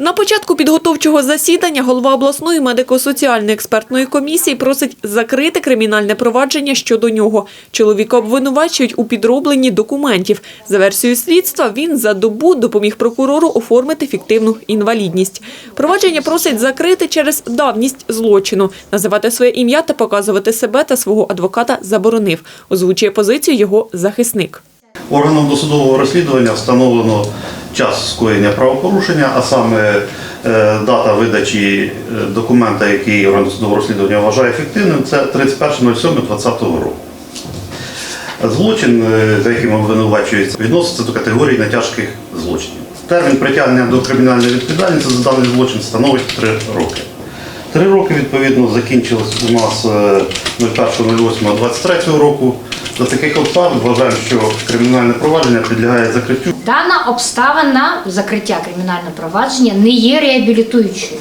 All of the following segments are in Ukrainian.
На початку підготовчого засідання голова обласної медико-соціальної експертної комісії просить закрити кримінальне провадження щодо нього. Чоловіка обвинувачують у підробленні документів. За версією слідства, він за добу допоміг прокурору оформити фіктивну інвалідність. Провадження просить закрити через давність злочину. Називати своє ім'я та показувати себе та свого адвоката заборонив. Озвучує позицію його захисник. Органом досудового розслідування встановлено час скоєння правопорушення, а саме е, дата видачі е, документа, який орган досудового розслідування вважає ефективним, це 31.07.2020 року. Злочин, е, за яким обвинувачується, відноситься до категорії нетяжких злочинів. Термін притягнення до кримінальної відповідальності за даний злочин становить 3 роки. Три роки, відповідно, закінчилось у нас е, 01.08.23 року. За таких обставин вважаємо, що кримінальне провадження підлягає закриттю. Дана обставина закриття кримінального провадження не є реабілітуючою.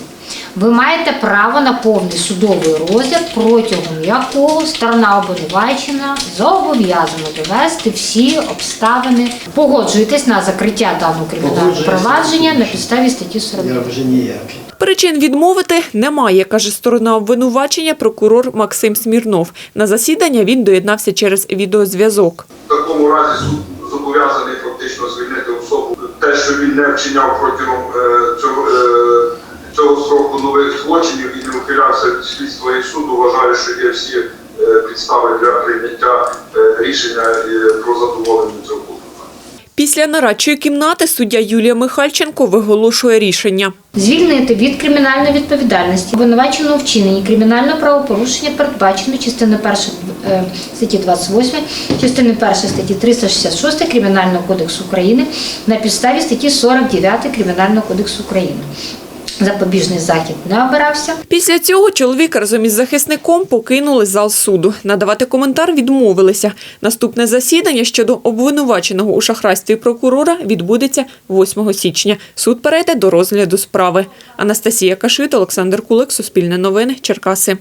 Ви маєте право на повний судовий розгляд, протягом якого сторона обвинувачена зобов'язана довести всі обставини. Погоджуєтесь на закриття даного кримінального провадження на підставі статті 40. Я вже ніякий. Причин відмовити немає, каже сторона обвинувачення прокурор Максим Смірнов. На засідання він доєднався через відеозв'язок. В такому разі суд зобов'язаний фактично звільнити особу. Те, що він не вчиняв протягом е, цього, е, цього строку нових злочинів і не ухилявся від слідства і суду, вважаю, що є всі е, підстави для прийняття рішення про задоволення цього. Після нарадчої кімнати суддя Юлія Михальченко виголошує рішення. Звільнити від кримінальної відповідальності обвинуваченого вчиненні кримінального правопорушення передбачено частиною 1 е, статті 28, частиною 1 статті 366 Кримінального кодексу України на підставі статті 49 Кримінального кодексу України. Запобіжний захід не обирався. Після цього чоловік разом із захисником покинули зал суду. Надавати коментар відмовилися. Наступне засідання щодо обвинуваченого у шахрайстві прокурора відбудеться 8 січня. Суд перейде до розгляду справи. Анастасія Кашит, Олександр Кулик, Суспільне новини, Черкаси.